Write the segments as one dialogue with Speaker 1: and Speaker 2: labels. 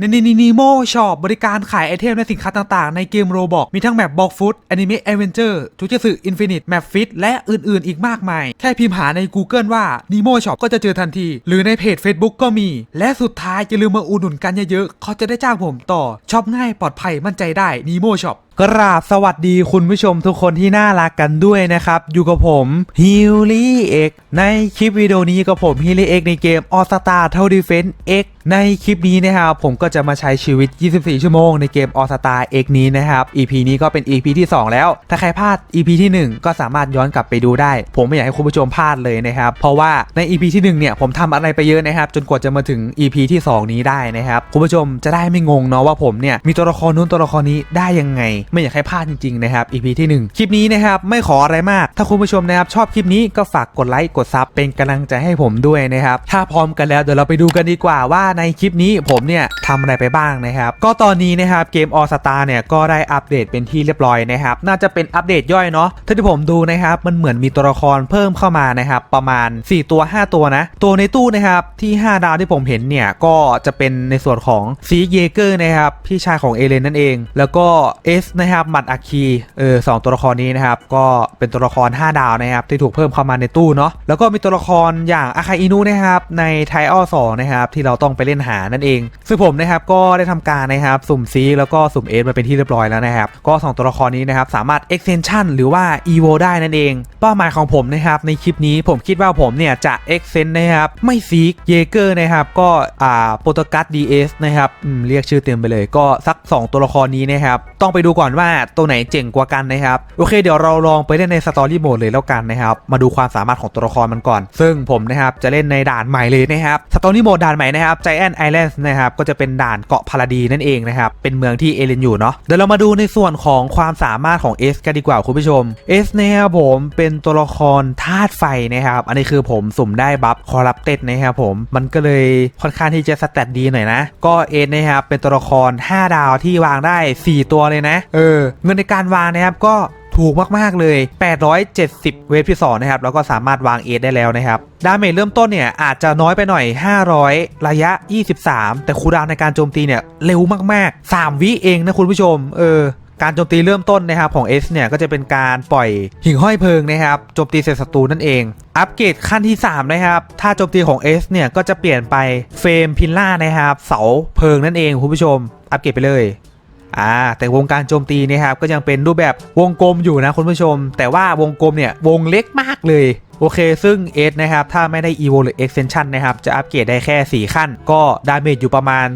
Speaker 1: ในนีนีนีโมช็อปบริการขายไอเทมและสินค้าต่างๆ ในเกมโรบอกมีทั้งแมปบอกฟุตแอนิเมะเอเวนเจอร์ทูเจสึอินฟินิตแมปฟิตและอื่นๆ อีกมากมาย แค่พิมพ์หาใน Google ว่า Nemo Shop ก็จะเจอทันที หรือในเพจ Facebook ก็มี และสุดท้ายอย่าลืมมาอุดหนุนกันเยอะๆเขาจะได้จ้างผมต่อช็อปง่ายปลอดภัยมั่นใจได้ Nemo Shop กราบสวัสดีคุณผู้ชมทุกคนที่น่ารักกันด้วยนะครับ อยู่กับผมฮิลลี่เอกในคลิปวิดีโอนี้กับผมฮิลลี่เอกในเกมออสตาเท่าดีเฟนต์เอกในคลิปนี้นะครับผมก็จะมาใช้ชีวิต 24 ชั่วโมงในเกมออสตาเอกนี้นะครับ EP นี้ก็เป็น EP ที่ 2 แล้ว ถ้าใครพลาด EP ที่ 1 ก็สามารถย้อนกลับไปดูได้ ผมไม่อยากให้คุณผู้ชมพลาดเลยนะครับ เพราะว่าใน EP ที่ 1 เนี่ยผมทำอะไรไปเยอะนะครับ จนกว่าจะมาถึง EP ที่ 2 นี้ได้นะครับคุณผู้ชมจะได้ไม่งงเนาะว่าผมเนี่ยมีตัวละครนู้นตัวละครนี้ได้ยังไงไม่อยากให้พลาดจริงๆนะครับ EP ที่ 1 คลิปนี้นะครับไม่ขออะไรมาก ถ้าคุณผู้ชมนะครับชอบคลิปนี้ก็ฝากกดไลค์กดซับเป็นกำลังใจให้ผมด้วยนะครับถ้าพร้อมกันแล้วเดี๋ยวเราไปดูกันดีกว่าว่าในคลิปนี้ผมเนี่ยทำอะไรไปบ้างนะครับก็ตอนนี้นะครับเกมออสตาเนี่ยก็ได้อัปเดตเป็นที่เรียบร้อยนะครับน่าจะเป็นอัปเดตย่อยเนาะถ้าที่ผมดูนะครับมันเหมือนมีตัวละครเพิ่มเข้ามานะครับประมาณ 4 ตัว 5 ตัวนะ ตัวในตู้นะครับที่ 5 ดาวที่ผมเห็นเนี่ยก็จะเป็นในส่วนของซีเยเกอร์นะครับพี่ชายของเอเลนนั่นเอง แล้วก็เอสนะครับหมัดอาคีเออสองตัวละครนี้นะครับก็เป็นตัวละคร 5 ดาวนะครับที่ถูกเพิ่มเข้ามาในตู้เนาะแล้วก็มีตัวละครอย่างอาคาอินุนะครับในไทออสองนะครับที่เราต้องไปเล่นหานั่นเอง ซึ่งผมนะครับก็ได้ทำการนะครับสุ่มซีแล้วก็สุ่มเอสมาเป็นที่เรียบร้อยแล้วนะครับก็ 2 ตัวละครนี้นะครับสามารถ extension หรือว่า evo ได้นั่นเอง เป้าหมายของผมนะครับในคลิปนี้ผมคิดว่าผมเนี่ยจะ extend นะครับไม่ซีกเยเกอร์นะครับก็อ่าโปรตกัส DS นะครับอืมเรียกชื่อเต็มไปเลยก็สัก 2 ตัวละครนี้นะครับต้องไปดูก่อนว่าตัวไหนเจ๋งกว่ากันนะครับโอเคเดี๋ยวเราลองไปเล่นในสตอรี่โหมดเลยแล้วกันนะครับมาดูความสามารถของตัวละครมันก่อน ซึ่งผมนะครับจะเล่นในด่านใหม่เลยนะครับสตอรี่โหมดด่านใหม่นะครับ Giant Islands นะครับก็จะเป็นด่านเกาะพาราดีนั่นเองนะครับเป็นเมืองที่เอเลนอยู่เนาะเดี๋ยวเรามาดูในส่วนของความสามารถของ S กันดีกว่าคุณผู้ชม S นะครับผมเป็นตัวละครธาตุไฟนะครับอันนี้คือผมสุ่มได้บัฟคอรัปเต็ดนะครับผมมันก็เลยค่อนข้างที่จะสเตตดีหน่อยนะ ก็ S นะครับเป็นตัวละคร 5 ดาวที่วางได้ 4 ตัวเลยนะเออเงินในการวางนะครับก็ถูกมาก ๆ เลย 870 เวฟที่2นะครับ แล้วก็สามารถวางเอได้แล้วนะครับ ดาเมจเริ่มต้นเนี่ย อาจจะน้อยไปหน่อย 500 ระยะ 23 แต่คูดาวในการโจมตีเนี่ย เร็วมาก ๆ 3 วิเองนะคุณผู้ชม เออ การโจมตีเริ่มต้นนะครับของ S เนี่ย ก็จะเป็นการปล่อยหิ่งห้อยเพลิงนะครับโจมตีเสร็จศัตรูนั่นเอง อัปเกรดขั้นที่ 3 นะครับ ถ้าโจมตีของ S เนี่ยก็จะเปลี่ยนไปเฟรมพิลล่านะครับเสาเพลิงนั่นเองคุณผู้ชมอัปเกรดไปเลย อ่าแต่วงการโจมตีเนะครับก็ยังเป็นรูปแบบวงกลมอยู่นะคุณผู้ชม แต่ว่าวงกลมเนี่ยวงเล็กมากเลย โอเค ซึ่ง S นะครับ ถ้าไม่ได้ Evo หรือ Extension นะครับ จะอัปเกรดได้แค่ 4 ขั้น ก็ดาเมจอยู่ประมาณ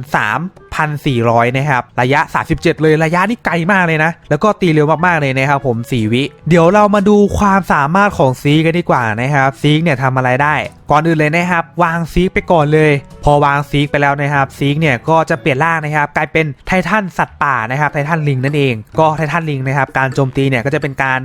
Speaker 1: 3,400 นะครับ ระยะ 37 เลยระยะนี่ไกลมากเลยนะ แล้วก็ตีเร็วมาก ๆ เลยนะครับผม 4 วิ เดี๋ยวเรามาดูความสามารถของซีกันดีกว่านะครับซีกเนี่ยทำอะไรได้ ก่อนอื่นเลยนะครับ วางซีกไปก่อนเลย พอวางซีกไปแล้วนะครับซีกเนี่ยก็จะเปลี่ยนร่างนะครับ กลายเป็นไททันสัตว์ป่านะครับไททันลิงนั่นเองก็ไททันลิงนะครับการโจมตีเนี่ยก็จะเป็นการ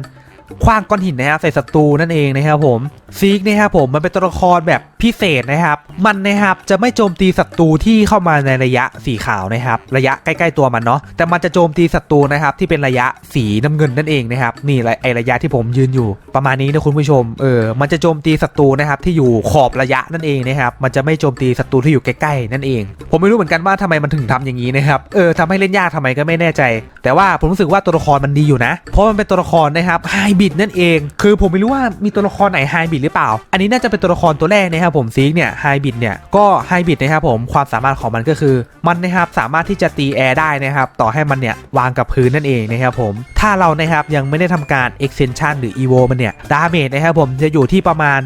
Speaker 1: คว้างก้อนหินนะครับใส่ศัตรูนั่นเองนะครับผมซีกนะครับผมมันเป็นตัวละครแบบพิเศษนะครับ มันนะครับจะไม่โจมตีศัตรูที่เข้ามาในระยะสีขาวนะครับ ระยะใกล้ๆตัวมันเนาะแต่มันจะโจมตีศัตรูนะครับที่เป็นระยะสีน้ำเงินนั่นเองนะครับนี่ไอระยะที่ผมยืนอยู่ ประมาณนี้นะคุณผู้ชมเออมันจะโจมตีศัตรูนะครับที่อยู่ขอบระยะนั่นเองนะครับมันจะไม่โจมตีศัตรูที่อยู่ใกล้ๆนั่นเอง ผมไม่รู้เหมือนกันว่าทำไมมันถึงทำอย่างนี้นะครับเออทำให้เล่นยากทำไมก็ไม่แน่ใจ แต่ว่าผมรู้สึกว่าตัวละครมันดีอยู่นะ เพราะมันเป็นตัวละครนะครับไฮบิดนั่นเอง คือผมไม่รู้ว่ามีตัวละครไหนไฮบิดหรือเปล่า อันนี้น่าจะเป็นตัวละครตัวแรกนะครับผมซีกเนี่ยไฮบิดเนี่ยก็ไฮบิดนะครับผมความสามารถของมันก็คือ มันนะครับสามารถที่จะตีแอร์ได้นะครับต่อให้มันเนี่ยวางกับพื้นนั่นเองนะครับผมถ้าเรานะครับยังไม่ได้ทำการ extension หรือ evo มันเนี่ยดาเมจนะครับผมจะอยู่ที่ประมาณ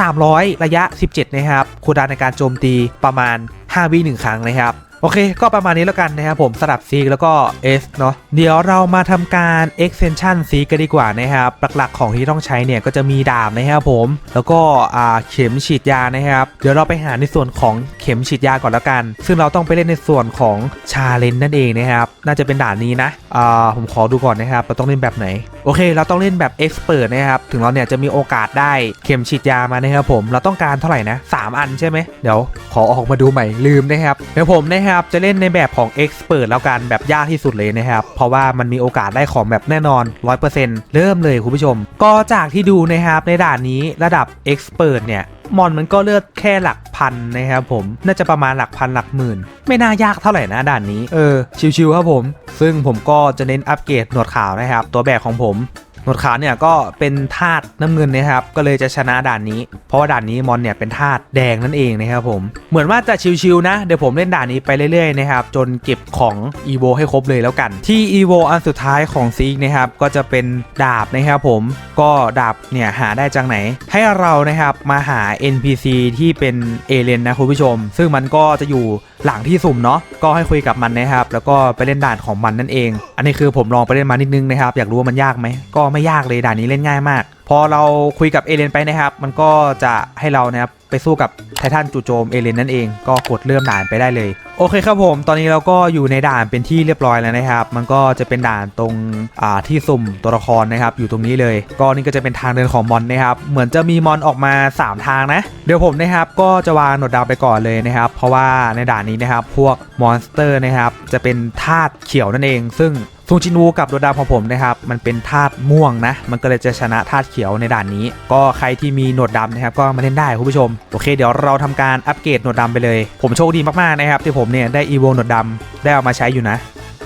Speaker 1: 6,300 ระยะ 17 นะครับคูดานในการโจมตีประมาณ 5 วิหนึ่งครั้งนะครับ อเค ก็ประมาณนี้แล้วกันนะครับผมสลับซีกแล้วก็ S เนาะเดี๋ยวเรามาทำการ extension ซีกันดีกว่านะครับหลักๆของที่ต้องใช้เนี่ยก็จะมีดาบนะครับผมแล้วก็อ่าเข็มฉีดยานะครับเดี๋ยวเราไปหาในส่วนของเข็มฉีดยาก่อนแล้วกัน ซึ่งเราต้องไปเล่นในส่วนของชาเลนนั่นเองนะครับน่าจะเป็นด่านนี้นะอ่าผมขอดูก่อนนะครับเราต้องเล่นแบบไหน โอเค เราต้องเล่นแบบ expert นะครับ ถึงเราเนี่ยจะมีโอกาสได้เข็มฉีดยามานะครับผม เราต้องการเท่าไหร่นะ 3 อันใช่ไหม เดี๋ยวขอออกมาดูใหม่ลืมนะครับเดี๋ยวผมนะครับจะเล่นในแบบของ expert แล้วกันแบบยากที่สุดเลยนะครับ เพราะว่ามันมีโอกาสได้ของแบบแน่นอน 100%เริ่มเลยคุณผู้ชม ก็จากที่ดูนะครับในด่านนี้ระดับ expert เนี่ยมอนมันก็เลือดแค่หลักพันนะครับผม น่าจะประมาณหลักพันหลักหมื่น ไม่น่ายากเท่าไหร่นะด่านนี้ เออ ชิวๆครับผม ซึ่งผมก็จะเน้นอัปเกรดหนวดขาวนะครับ ตัวแบกของผมหนวดขาวเนี่ยก็เป็นธาตุน้ำเงินนะครับ ก็เลยจะชนะด่านนี้ เพราะว่าด่านนี้มอนเนี่ยเป็นธาตุแดงนั่นเองนะครับผม เหมือนว่าจะชิวๆนะ เดี๋ยวผมเล่นด่านนี้ไปเรื่อยๆนะครับ จนเก็บของ EVO ให้ครบเลยแล้วกัน ที่ EVO อันสุดท้ายของซีกนะครับ ก็จะเป็นดาบนะครับผม ก็ดาบเนี่ยหาได้จากไหน ให้เรานะครับมาหา NPC ที่เป็นเอเลนนะคุณผู้ชม ซึ่งมันก็จะอยู่หลังที่สุ่มเนาะก็ให้คุยกับมันนะครับ แล้วก็ไปเล่นด่านของมันนั่นเอง อันนี้คือผมลองไปเล่นมานิดนึงนะครับ อยากรู้ว่ามันยากไหมก็ไม่ยากเลยด่านนี้เล่นง่ายมาก พอเราคุยกับเอเลนไปนะครับ มันก็จะให้เรานะครับไปสู้กับไททันจู่โจมเอเลนนั่นเองก็กดเริ่มด่านไปได้เลย โอเคครับผมตอนนี้เราก็อยู่ในด่านเป็นที่เรียบร้อยแล้วนะครับ มันก็จะเป็นด่านตรงอ่าที่สุ่มตัวละครนะครับ อยู่ตรงนี้เลย ก็นี่ก็จะเป็นทางเดินของมอนนะครับ เหมือนจะมีมอนออกมา 3 ทางนะ เดี๋ยวผมนะครับก็จะวางหนวดดาวไปก่อนเลยนะครับ เพราะว่าในด่านนี้นะครับพวกมอนสเตอร์นะครับจะเป็นธาตุเขียวนั่นเอง ซึ่ง ซูงจินูกับโดดาวของผมนะครับมันเป็นธาตุม่วงนะ มันก็เลยจะชนะธาตุเขียวในด่านนี้ ก็ใครที่มีหนวดดำนะครับก็มาเล่นได้คุณผู้ชม โอเคเดี๋ยวเราทำการอัปเกรดหนวดดำไปเลย ผมโชคดีมากๆนะครับที่ผมเนี่ยได้อีโวหนวดดำได้เอามาใช้อยู่นะ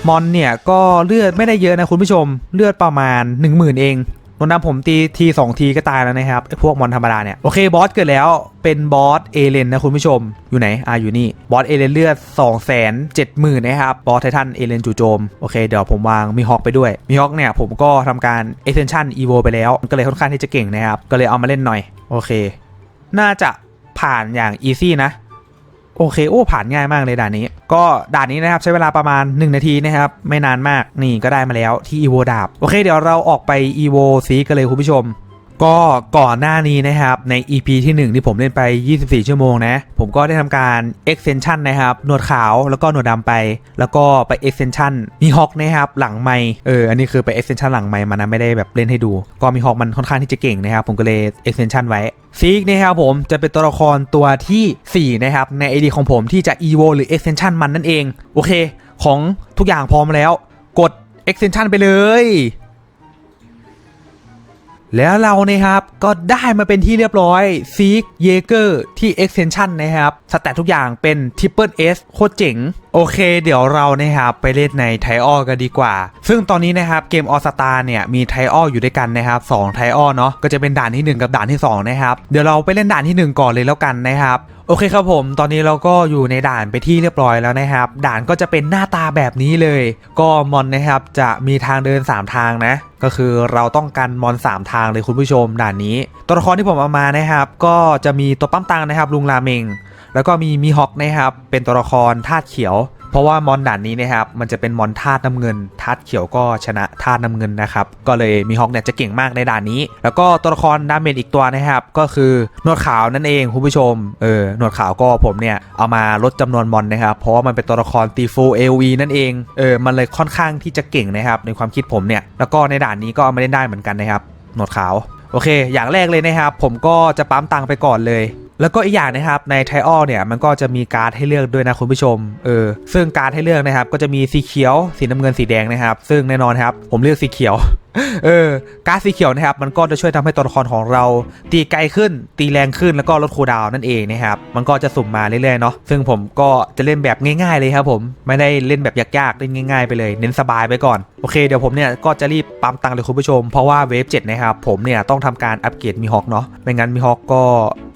Speaker 1: มอนเนี่ยก็เลือดไม่ได้เยอะนะคุณผู้ชมเลือดประมาณ 10,000 เอง หนวดดำผมตีทีสองทีก็ตายแล้วนะครับพวกมอนธรรมดาเนี่ย โอเคบอสเกิดแล้วเป็นบอสเอเลนนะคุณผู้ชมอยู่ไหนอ่าอยู่นี่บอสเอเลนเลือด2 7 0 0 0 0นนะครับบอสไททันเอเลนจู่โจม โอเคเดี๋ยวผมวางมีฮอกไปด้วยมีฮอกเนี่ยผมก็ทำการ Extension Evo ไปแล้วก็เลยค่อนข้างที่จะเก่งนะครับ ก็เลยเอามาเล่นหน่อย โอเค น่าจะผ่านอย่าง easy นะ โอเคโอ้ผ่านง่ายมากเลยด่านนี้ ก็ด่านนี้นะครับใช้เวลาประมาณ 1 นาทีนะครับ ไม่นานมากนี่ก็ได้มาแล้วที่อีโวดาบ โอเคเดี๋ยวเราออกไปอีโวซีกันเลยคุณผู้ชม ก็ก่อนหน้านี้นะครับใน EP ที่ 1 ที่ผมเล่นไป 24 ชั่วโมงนะ ผมก็ได้ทำการ extension นะครับหนวดขาวแล้วก็หนวดดำไป แล้วก็ไป extension มีฮอกนะครับหลังไมค์เอออันนี้คือไป extension หลังไมค์มานะไม่ได้แบบเล่นให้ดู ก็มีฮอกมันค่อนข้างที่จะเก่งนะครับผมก็เลย extension ไว้ซีกนะครับผมจะเป็นตัวละครตัวทีสี่4 นะครับ ใน ID ของผมที่จะ evo หรือ extension มันนั่นเอง โอเค ของทุกอย่างพร้อมแล้ว กด extension ไปเลย แล้วเรานะครับก็ได้มาเป็นที่เรียบร้อยซีกเยเกอร์ที่ extension นะครับสแตททุกอย่างเป็น Triple S โคตรเจ๋งโอเค เดี๋ยวเรานะครับไปเล่นในไทออกันดีกว่า ซึ่งตอนนี้นะครับเกมออสตาเนี่ยมีไทอออยู่ด้วยกันนะครับ2ไทออเนาะก็จะเป็นด่านที่ 1 กับด่านที่ 2 นะครับ เดี๋ยวเราไปเล่นด่านที่ 1 ก่อนเลยแล้วกันนะครับโอเคครับผมตอนนี้เราก็อยู่ในด่านไปที่เรียบร้อยแล้วนะครับ ด่านก็จะเป็นหน้าตาแบบนี้เลย ก็มอนนะครับจะมีทางเดิน 3 ทางนะ ก็คือเราต้องกันมอน 3 ทางเลยคุณผู้ชมด่านนี้ ตัวละครที่ผมเอามานะครับ ก็จะมีตัวปั้มตังนะครับลุงราเมง แล้วก็มีมีฮอกนะครับเป็นตัวละครธาตุเขียว เพราะว่ามอนด่านนี้นะครับมันจะเป็นมอนธาตุน้ำเงินธาตุเขียวก็ชนะธาตุน้ำเงินนะครับก็เลยมีฮอกเนี่ยจะเก่งมากในด่านนี้ แล้วก็ตัวละครดาเมจอีกตัวนะครับก็คือหนวดขาวนั่นเองคุณผู้ชมเออหนวดขาวก็ผมเนี่ยเอามาลดจำนวนมอนนะครับเพราะว่ามันเป็นตัวละครตีฟูเอวีนั่นเองเออมันเลยค่อนข้างที่จะเก่งนะครับในความคิดผมเนี่ยแล้วก็ในด่านนี้ก็เอามาเล่นได้เหมือนกันนะครับหนวดขาวโอเค อย่างแรกเลยนะครับ ผมก็จะปั๊มตังค์ไปก่อนเลย แล้วก็อีกอย่างนะครับในไทออลเนี่ยมันก็จะมีการ์ดให้เลือกด้วยนะคุณผู้ชมเออซึ่งการ์ดให้เลือกนะครับก็จะมีสีเขียวสีน้ำเงินสีแดงนะครับ ซึ่งแน่นอนครับผมเลือกสีเขียวเออการ์ดสีเขียวนะครับมันก็จะช่วยทำให้ตัวละครของเราตีไกลขึ้น ตีแรงขึ้นแล้วก็ลดคูดาวนั่นเองนะครับมันก็จะสุ่มมาเรื่อยๆเนาะซึ่งผมก็จะเล่นแบบง่ายๆเลยครับผมไม่ได้เล่นแบบยากๆเล่นง่าย ๆ ไปเลย เน้นสบายไปก่อนโอเคเดี๋ยวผมเนี่ยก็จะรีบปั๊มตังค์เลยคุณผู้ชมเพราะว่าเวฟ7นะครับผมเนี่ยต้องทำการอัปเกรดมีฮอกเนาะไม่งั้นมีฮอกก็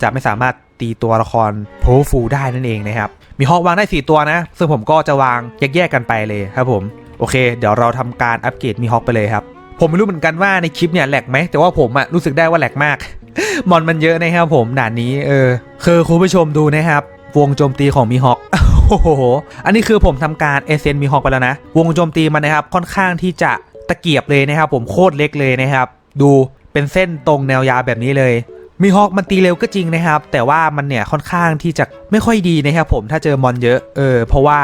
Speaker 1: จะไม่สามารถ ตีตัวละครโพฟูได้นั่นเองนะครับ มีฮอกวางได้ 4 ตัวนะ ซึ่งผมก็จะวางแยกๆกันไปเลยครับผมโอเค เดี๋ยวเราทำการอัปเกรดมีฮอกไปเลยครับ ผมไม่รู้เหมือนกันว่าในคลิปเนี่ยแหลกไหมแต่ว่าผมอะรู้สึกได้ว่าแหลกมากมอนมันเยอะนะครับผมด่านนี้เออคือคุณผู้ชมดูนะครับ วงโจมตีของมีฮอกโอ้โห อันนี้คือผมทำการเอเซนมีฮอกไปแล้วนะ วงโจมตีมันนะครับค่อนข้างที่จะตะเกียบเลยนะครับ ผมโคตรเล็กเลยนะครับ ดูเป็นเส้นตรงแนวยาวแบบนี้เลย มีฮอกมันตีเร็วก็จริงนะครับ แต่ว่ามันเนี่ยค่อนข้างที่จะไม่ค่อยดีนะครับผมถ้าเจอมอนเยอะเออเพราะว่า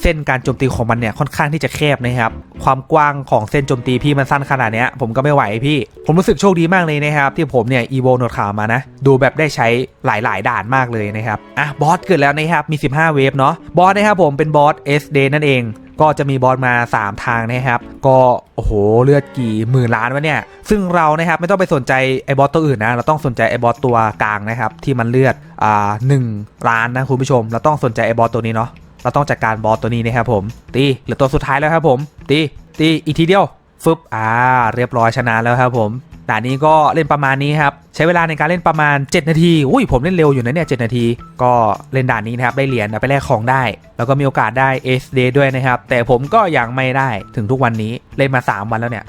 Speaker 1: เส้นการโจมตีของมันเนี่ยค่อนข้างที่จะแคบนะครับความกว้างของเส้นโจมตีพี่มันสั้นขนาดเนี้ยผมก็ไม่ไหวพี่ ผมรู้สึกโชคดีมากเลยนะครับที่ผมเนี่ยอีโวโนดขาวมานะดูแบบได้ใช้หลาย ๆ ด่านมากเลยนะครับอะบอสเกิดแล้วนะครับมี 15 เวฟเนาะบอสนะครับผมเป็นบอสเอสเดนั่นเอง ก็จะมีบอสมา 3 ทางนะครับ ก็โอ้โหเลือดกี่หมื่นล้านวะเนี่ย ซึ่งเรานะครับไม่ต้องไปสนใจไอ้บอสตัวอื่นนะเราต้องสนใจไอ้บอสตัวกลางนะครับที่มันเลือดอ่าหนึ่งล้านนะคุณผู้ชม เราต้องสนใจไอ้บอสตัวนี้เนาะเราต้องจัดการบอสตัวนี้นะครับผมตีเหลือตัวสุดท้ายแล้วครับผมตีตีอีกทีเดียวฟึบอ่าเรียบร้อยชนะแล้วครับผมด่านนี้ก็เล่นประมาณนี้ครับใช้เวลาในการเล่นประมาณ 7 นาที อุ้ยผมเล่นเร็วอยู่นะเนี่ย7นาที ก็เล่นด่านนี้นะครับ ได้เหรียญไปแลกของได้ แล้วก็มีโอกาสได้ S Day ด้วยนะครับ แต่ผมก็ยังไม่ได้ถึงทุกวันนี้ เล่นมา 3 วันแล้วเนี่ย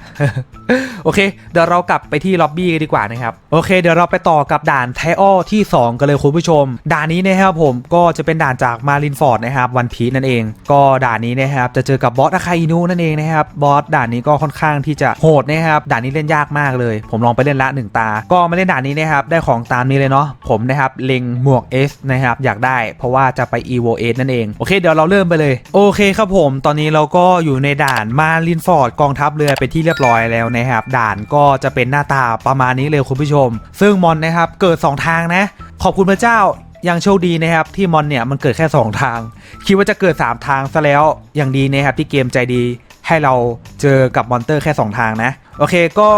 Speaker 1: โอเค เดี๋ยวเรากลับไปที่ล็อบบี้กันดีกว่านะครับ โอเค เดี๋ยวเราไปต่อกับด่านไทออที่ 2 กันเลยคุณผู้ชม ด่านนี้นะครับผมก็จะเป็นด่านจากมารินฟอร์ดนะครับวันพีนั่นเอง ก็ด่านนี้นะครับจะเจอกับบอสอาคาอินูนั่นเองนะครับ บอสด่านนี้ก็ค่อนข้างที่จะโหดนะครับ ด่านนี้เล่นยากมากเลย ผมลองไปเล่นละหนึ่งตา ก็มาเล่นด่านนี้นะครับได้ของตามนี้เลยเนาะผมนะครับเล็งหมวก S นะครับอยากได้เพราะว่าจะไป EVO S นั่นเอง โอเคเดี๋ยวเราเริ่มไปเลย โอเคครับผมตอนนี้เราก็อยู่ในด่านมารินฟอร์ดกองทัพเรือเป็นที่เรียบร้อยแล้วนะครับด่านก็จะเป็นหน้าตาประมาณนี้เลยคุณผู้ชม ซึ่งมอนนะครับเกิด 2 ทางนะ ขอบคุณพระเจ้ายังโชคดีนะครับที่มอนเนี่ยมันเกิดแค่ 2 ทาง คิดว่าจะเกิด 3 ทางซะแล้วอย่างดีนะครับที่เกมใจดีให้เราเจอกับมอนเตอร์แค่ 2 ทางนะ โอเคก็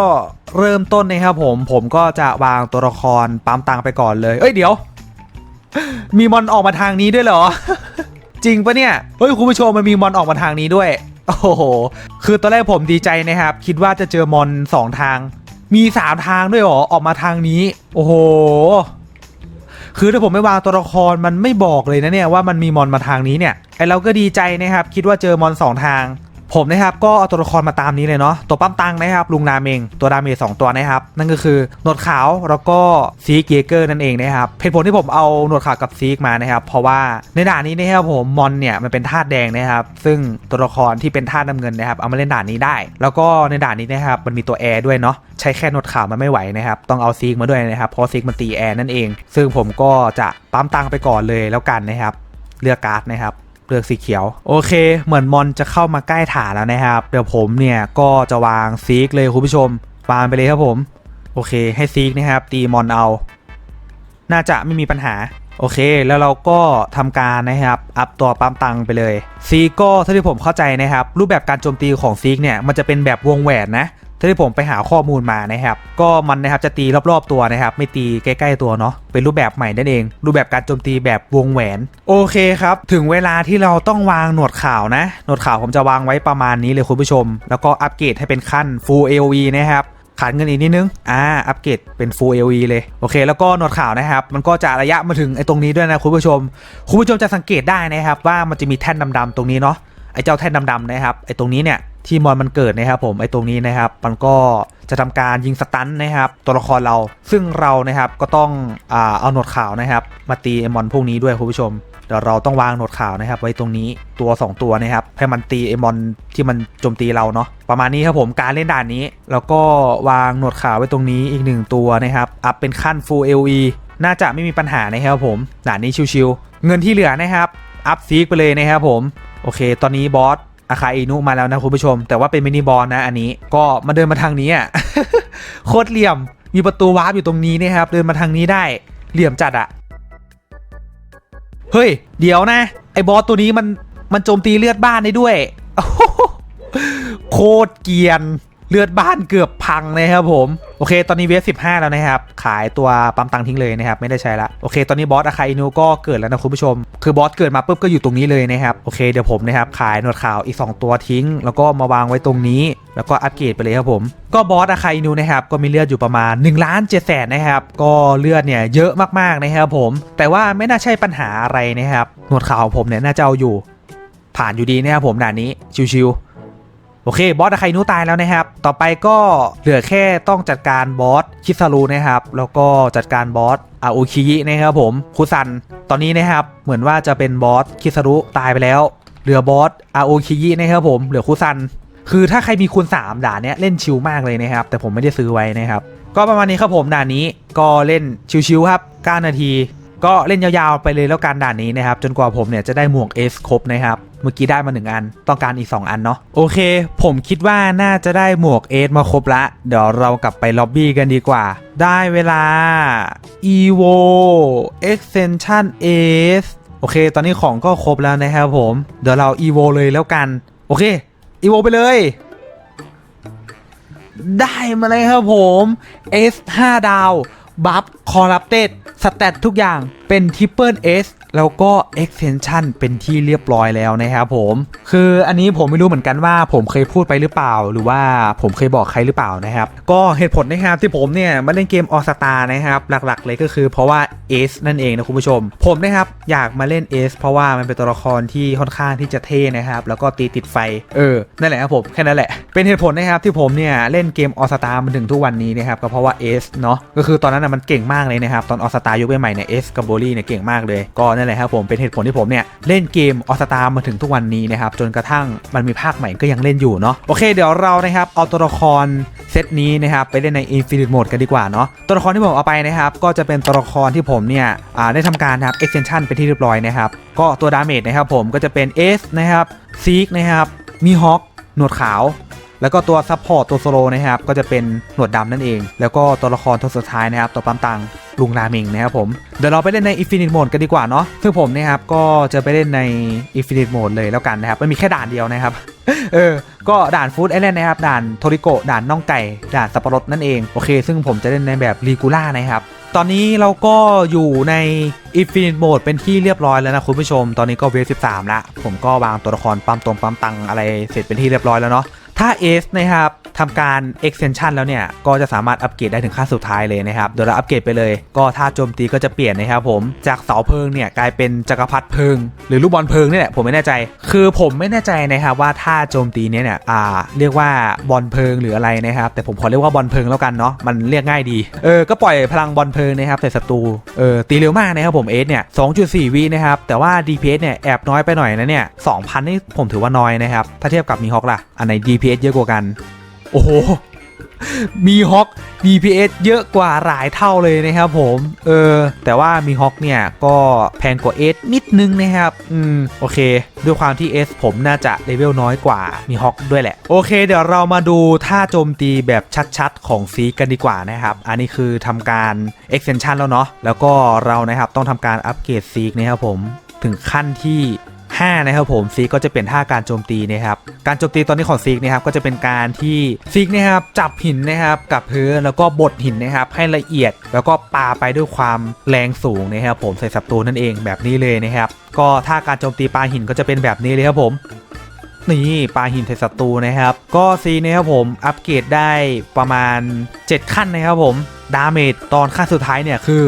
Speaker 1: เริ่มต้นนะครับผมผมก็จะวางตัวละครปั๊มตังไปก่อนเลย เอ้ยเดี๋ยว มีมอนออกมาทางนี้ด้วยเหรอ จริงปะเนี่ย เฮ้ยคุณผู้ชมมันมีมอนออกมาทางนี้ด้วย โอ้โห คือตอนแรกผมดีใจนะครับ คิดว่าจะเจอมอนสองทาง มีสามทางด้วยเหรอ ออกมาทางนี้ โอ้โห คือถ้าผมไม่วางตัวละครมันไม่บอกเลยนะเนี่ยว่ามันมีมอนมาทางนี้เนี่ย ไอเราก็ดีใจนะครับ คิดว่าเจอมอนสองทาง ผมนะครับก็เอาตัวละครมาตามนี้เลยเนาะตัวปั๊มตังนะครับลุงนาเมงตัวดาเมจสองตัวนะครับนั่นก็คือหนวดขาวแล้วก็ซีกเยเกอร์นั่นเองนะครับเหตุผลที่ผมเอาหนวดขาวกับซีกมานะครับเพราะว่าในด่านนี้นะครับผมมอนเนี่ยมันเป็นธาตุแดงนะครับซึ่งตัวละครที่เป็นธาตุน้ำเงินนะครับเอามาเล่นด่านนี้ได้ แล้วก็ในด่านนี้นะครับมันมีตัวแอร์ด้วยเนาะใช้แค่หนวดขาวมันไม่ไหวนะครับต้องเอาซีกมาด้วยนะครับเพราะซีกมันตีแอร์นั่นเอง ซึ่งผมก็จะปั๊มตังไปก่อนเลยแล้วกันนะครับเลือกการ์ดนะครับ ลือกสีเขียว โอเค เหมือนมอนจะเข้ามาใกล้ฐานแล้วนะครับ เดี๋ยวผมเนี่ยก็จะวางซีกเลยคุณผู้ชมวางไปเลยครับผม โอเค ให้ซีกนะครับ ตีมอนเอา น่าจะไม่มีปัญหาโอเค แล้วเราก็ทำการนะครับ อัพตัวปั๊มตังไปเลยซีก็เท่าที่ผมเข้าใจนะครับ รูปแบบการโจมตีของซีกเนี่ย มันจะเป็นแบบวงแหวนนะ ที่ผมไปหาข้อมูลมานะครับ ก็มันนะครับจะตีรอบๆตัวนะครับ ไม่ตีใกล้ ๆ ตัวเนาะ เป็นรูปแบบใหม่นั่นเอง รูปแบบการโจมตีแบบวงแหวน โอเคครับ ถึงเวลาที่เราต้องวางหนวดข่าวนะ หนวดข่าวผมจะวางไว้ประมาณนี้เลยคุณผู้ชม แล้วก็อัปเกรดให้เป็นขั้น Full AOE นะครับขาดเงินอีกนิดนึง อ่า อัปเกรดเป็น Full AOE เลย โอเค แล้วก็หนวดข่าวนะครับ มันก็จะระยะมาถึงไอ้ตรงนี้ด้วยนะคุณผู้ชม คุณผู้ชมจะสังเกตได้นะครับว่ามันจะมีแท่นดำๆตรงนี้เนาะ ไอ้เจ้าแท่นดำๆนะครับ ไอ้ตรงนี้เนี่ย ที่มอนมันเกิดนะครับผมไอ้ตรงนี้นะครับ มันก็จะทำการยิงสตันนะครับ ตัวละครเราซึ่งเรานะครับก็ต้องอเอาหนวดขาวนะครับ มาตีไอ้มอนพวกนี้ด้วยคุณผู้ชมเดี๋ยวเราต้องวางหนวดขาวนะครับ ไว้ตรงนี้ตัว 2 ตัวนะครับให้มันตีไอมอนที่มันโจมตีเราเนาะประมาณนี้ครับผมการเล่นด่านนี้ แล้วก็วางหนวดขาวไว้ตรงนี้อีกหนึ่งตัวนะครับอัพเป็นขั้น Full LE น่าจะไม่มีปัญหานะครับผมด่านนี้ชิวๆเงินที่เหลือนะครับอัพซีกไปเลยนะครับผมโอเค ตอนนี้บอส อาคาอินุมาแล้วนะคุณผู้ชม แต่ว่าเป็นมินิบอลนะอันนี้ก็มาเดินมาทางนี้อะโคตรเหลี่ยมมีประตูวาร์ปอยู่ตรงนี้นะครับ เดินมาทางนี้ได้เหลี่ยมจัดอะเฮ้ย เดี๋ยวนะ ไอ้บอสตัวนี้มันมันโจมตีเลือดบ้านได้ด้วย โคตรเกียน เลือดบ้านเกือบพังเลยครับผม โอเค ตอนนี้เวฟ15แล้วนะครับ ขายตัวปั๊มตังทิ้งเลยนะครับ ไม่ได้ใช้ละ โอเค ตอนนี้บอสอาคาอินูก็เกิดแล้วนะคุณผู้ชม คือบอสเกิดมาปุ๊บก็อยู่ตรงนี้เลยนะครับ โอเค เดี๋ยวผมนะครับขายหนวดขาวอีก 2 ตัวทิ้ง แล้วก็มาวางไว้ตรงนี้ แล้วก็อัปเกรดไปเลยครับผม ก็บอสอาคาอินูนะครับก็มีเลือดอยู่ประมาณ1ล้าน7แสนนะครับ ก็เลือดเนี่ยเยอะมากๆนะครับผม แต่ว่าไม่น่าใช่ปัญหาอะไรนะครับ หนวดขาวของผมเนี่ยน่าจะเอาอยู่ ผ่านอยู่ดีนะครับผมด่านนี้ชิวๆ โอเคบอสอาคาอินุตายแล้วนะครับ ต่อไปก็เหลือแค่ต้องจัดการบอสคิซารุนะครับ แล้วก็จัดการบอสอาโอคิยินะครับผมคุซัน ตอนนี้นะครับเหมือนว่าจะเป็นบอสคิซารุตายไปแล้ว เหลือบอสอาโอคิยินะครับผมเหลือคุซัน คือถ้าใครมีคูณ3ด่านเนี้ยเล่นชิลมากเลยนะครับ แต่ผมไม่ได้ซื้อไว้นะครับ ก็ประมาณนี้ครับผมด่านนี้ก็เล่นชิวๆครับ9นาที ก็เล่นยาวๆไปเลยแล้วกันด่านนี้นะครับ จนกว่าผมเนี่ยจะได้หมวก S ครบนะครับ เมื่อกี้ได้มา1อัน ต้องการอีก 2 อันเนาะโอเค ผมคิดว่าน่าจะได้หมวก S มาครบละ เดี๋ยวเรากลับไปล็อบบี้กันดีกว่า ได้เวลา evo extension S โอเค ตอนนี้ของก็ครบแล้วนะครับผม เดี๋ยวเรา evo เลยแล้วกัน โอเคอีโวไปเลยได้มาเลยครับผม S 5ดาว บัฟ คอร์รัปเต็ด สแตททุกอย่างเป็นทิปเปิล S แล้วก็ extension เป็นที่เรียบร้อยแล้วนะครับผม คืออันนี้ผมไม่รู้เหมือนกันว่าผมเคยพูดไปหรือเปล่า หรือว่าผมเคยบอกใครหรือเปล่านะครับ ก็เหตุผลนะครับที่ผมเนี่ยมาเล่นเกมออสตานะครับ หลักๆเลยก็คือเพราะว่า S นั่นเองนะคุณผู้ชม ผมนะครับอยากมาเล่น S เพราะว่ามันเป็นตัวละครที่ค่อนข้างที่จะเท่นะครับ แล้วก็ตีติดไฟ เออ นั่นแหละครับผม แค่นั้นแหละ เป็นเหตุผลนะครับที่ผมเนี่ยเล่นเกมออสตามาถึงทุกวันนี้นะครับก็เพราะว่า S เนาะ ก็คือตอนนั้นนะมันเก่งมากเลยนะครับ ตอนออสตายกใหม่เนี่ย S กับโบลี่เนี่ยเก่งมากเลยก็นนแหละครับผมเป็นเหตุผลที่ผมเนี่ยเล่นเกมออสตามาถึงทุกวันนี้นะครับจนกระทั่งมันมีภาคใหม่ก็ยังเล่นอยู่เนาะโอเคเดี๋ยวเรานะครับเอาตัวละครเซตนี้นะครับไปเล่นใน Infinite Mode กันดีกว่าเนาะตัวละครที่ผมเอาไปนะครับก็จะเป็นตัวละครที่ผมเนี่ยได้ทำการนะครับ extension เป็นที่เรียบร้อยนะครับก็ตัวดาเมจนะครับผมก็จะเป็น S นะครับซีกนะครับมีฮอคหนวดขาว แล้วก็ตัวซัพพอร์ตตัวโซโลนะครับก็จะเป็นหนวดดำนั่นเอง แล้วก็ตัวละครตัวสุดท้ายนะครับตัวปั๊มตังลุงราเมงนะครับผมเดี๋ยวเราไปเล่นใน Infinite Mode กันดีกว่าเนาะซึ่งผมนะครับก็จะไปเล่นใน Infinite Mode เลยแล้วกันนะครับมันมีแค่ด่านเดียวนะครับ เออ ก็ด่านฟู้ดไอแลนด์นะครับ ด่านโทริโกะด่านน่องไก่ ด่านสับปะรดนั่นเอง โอเค ซึ่งผมจะเล่นในแบบรีกูล่านะครับ ตอนนี้เราก็อยู่ใน Infinite Mode เป็นที่เรียบร้อยแล้วนะคุณผู้ชม ตอนนี้ก็เวฟ13ละผมก็วางตัวละครปั๊มตรงปั๊มตังอะไรเสร็จเป็นที่เรียบร้อยแล้วเนาะ ถ้า S นะครับทำการ extension แล้วเนี่ย ก็จะสามารถอัปเกรดได้ถึงขั้นสุดท้ายเลยนะครับเดี๋ยเราอัปเกรดไปเลย ก็ท่าโจมตีก็จะเปลี่ยนนะครับผม จากเสาเพลิงเนี่ยกลายเป็นจักรพรรดิเพลิง หรือลูกบอลเพลิงนี่แหละผมไม่แน่ใจ คือผมไม่แน่ใจนะครับว่าท่าโจมตีเนี้เนี่ย อ่า เรียกว่าบอลเพลิงหรืออะไรนะครับ แต่ผมขอเรียกว่าบอลเพลิงแล้วกันเนาะ มันเรียกง่ายดี เออ ก็ปล่อยพลังบอลเพลิงนะครับใส่ศัตรู เออ ตีเร็วมากนะครับผม S เนี่ย 2.4 วินะครับ แต่ว่า DPS เนี่ยแอบน้อยไปหน่อยนะเนี่ย2,000นี่ผมถือว่าน้อยนะครับ ถ้าเทียบกับมีฮอกล่ะ อันไหน DPS เยอะกว่ากัน โอ้โห มีฮอก DPS เยอะกว่าหลายเท่าเลยนะครับผม เออ แต่ว่ามีฮอกเนี่ยก็แพงกว่า S นิดนึงนะครับ อืม โอเค ด้วยความที่ S ผมน่าจะเลเวลน้อยกว่ามีฮอกด้วยแหละ โอเค เดี๋ยวเรามาดูท่าโจมตีแบบชัดๆ ของซีกันดีกว่านะครับ อันนี้คือทำการ extension แล้วเนาะ แล้วก็เรานะครับต้องทำการอัปเกรดซีกนะครับผม ถึงขั้นที่ 5นะครับผมซีกก็จะเปลี่ยนท่าการโจมตีนะครับการโจมตีตอนนี้ของซีกนะครับก็จะเป็นการที่ซีกนะครับจับหินนะครับกับพื้นแล้วก็บดหินนะครับให้ละเอียด แล้วก็ปาไปด้วยความแรงสูงนะครับผมใส่ศัตรูนั่นเองแบบนี้เลยนะครับก็ท่าการโจมตีปาหินก็จะเป็นแบบนี้เลยครับผมนี่ปลาหินใส่ศัตรูนะครับ ก็ซีนะครับผมอัปเกรดได้ประมาณ 7 ขั้นนะครับผม ดาเมจตอนขั้นสุดท้ายเนี่ยคือ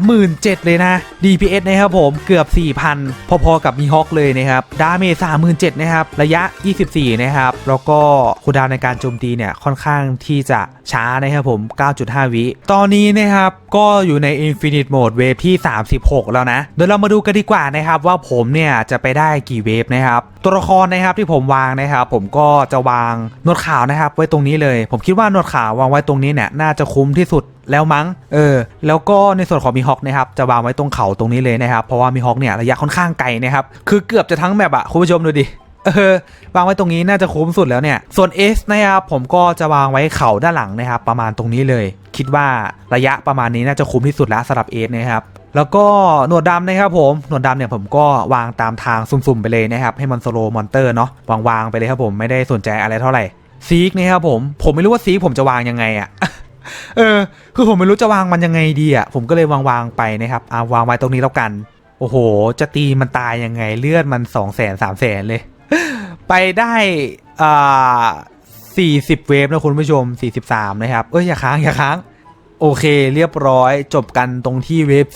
Speaker 1: 37,000 เลยนะ DPS นะครับผมเกือบ 4,000 พอๆกับมีฮอคเลยนะครับ ดาเมจ37,000 นะครับ ระยะ 24 นะครับ แล้วก็คูดาวในการโจมตีเนี่ยค่อนข้างที่จะช้านะครับผม 9.5 วิ ตอนนี้นะครับก็อยู่ใน Infinite Mode เวฟที่ 36 แล้วนะ เดี๋ยวเรามาดูกันดีกว่านะครับว่าผมเนี่ยจะไปได้กี่เวฟนะครับ ตัวละครนะครับที่ผมวางนะครับผมก็จะวางนวดขาวนะครับไว้ตรงนี้เลย ผมคิดว่านวดขาววางไว้ตรงนี้เนี่ยน่าจะคุ้มที่สุด แล้วมั้ง เออ แล้วก็ในส่วนของมีฮอคนะครับ จะวางไว้ตรงเขาตรงนี้เลยนะครับ เพราะว่ามีฮอคเนี่ยระยะค่อนข้างไกลนะครับ คือเกือบจะทั้งแมปอะคุณผู้ชมดูดิเออวางไว้ตรงนี้น่าจะคุ้มสุดแล้วเนี่ย ส่วน S นะครับผมก็จะวางไว้เข่าด้านหลังนะครับ ประมาณตรงนี้เลย คิดว่าระยะประมาณนี้น่าจะคุ้มที่สุดแล้วสำหรับ S นะครับแล้วก็หนวดดำนะครับผมหนวดดำเนี่ยผมก็วางตามทางสุ่มๆไปเลยนะครับ ให้มันโซโลมอนเตอร์เนาะวางๆไปเลยครับผมไม่ได้สนใจอะไรเท่าไหร่ซีกนะครับผมผมไม่รู้ว่าซีกผมจะวางยังไงอะ เออ คือผมไม่รู้จะวางมันยังไงดีอะผมก็เลยวางวางไปนะครับอ่าวางไว้ตรงนี้แล้วกัน โอ้โห จะตีมันตายยังไงเลือดมัน2 0 0 0 0 0 3 0 0 0 0เลย ไปได้อ่า40เวฟนะคุณผู้ชม43นะครับ เอ้ยอย่าค้างอย่าค้าง โอเค เรียบร้อยจบกันตรงที่เวฟ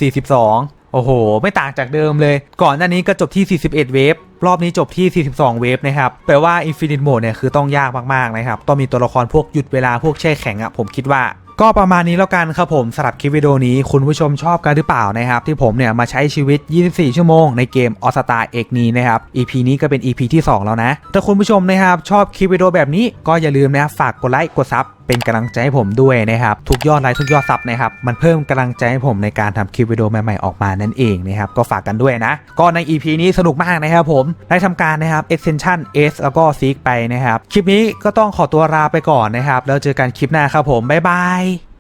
Speaker 1: 42โอ้โห ไม่ต่างจากเดิมเลย ก่อนหน้านี้ก็จบที่ 41 เวฟ รอบนี้จบที่ 42 เวฟนะครับ แปลว่า Infinite Mode เนี่ยคือต้องยากมาก ๆ นะครับ ต้องมีตัวละครพวกหยุดเวลาพวกแช่แข็งอะผมคิดว่า ก็ประมาณนี้แล้วกันครับผมสำหรับคลิปวิดีโอนี้คุณผู้ชมชอบกันหรือเปล่านะครับ ที่ผมเนี่ยมาใช้ชีวิต 24 ชั่วโมงในเกมออสตาเอกนี้นะครับ EP นี้ก็เป็น EP ที่ 2 แล้วนะ ถ้าคุณผู้ชมนะครับชอบคลิปวิดีโอแบบนี้ก็อย่าลืมนะฝากกดไลค์กดซับเป็นกำลังใจให้ผมด้วยนะครับ ทุกยอดไลค์ทุกยอดซับนะครับ มันเพิ่มกำลังใจให้ผมในการทำคลิปวิดีโอใหม่ๆออกมานั่นเองนะครับ ก็ฝากกันด้วยนะ ก็ใน EP นี้สนุกมากนะครับผม ได้ทำการนะครับ extension S แล้วก็ Seek ไปนะครับ คลิปนี้ก็ต้องขอตัวลาไปก่อนนะครับ แล้วเจอกันคลิปหน้าครับผม บ๊ายบาย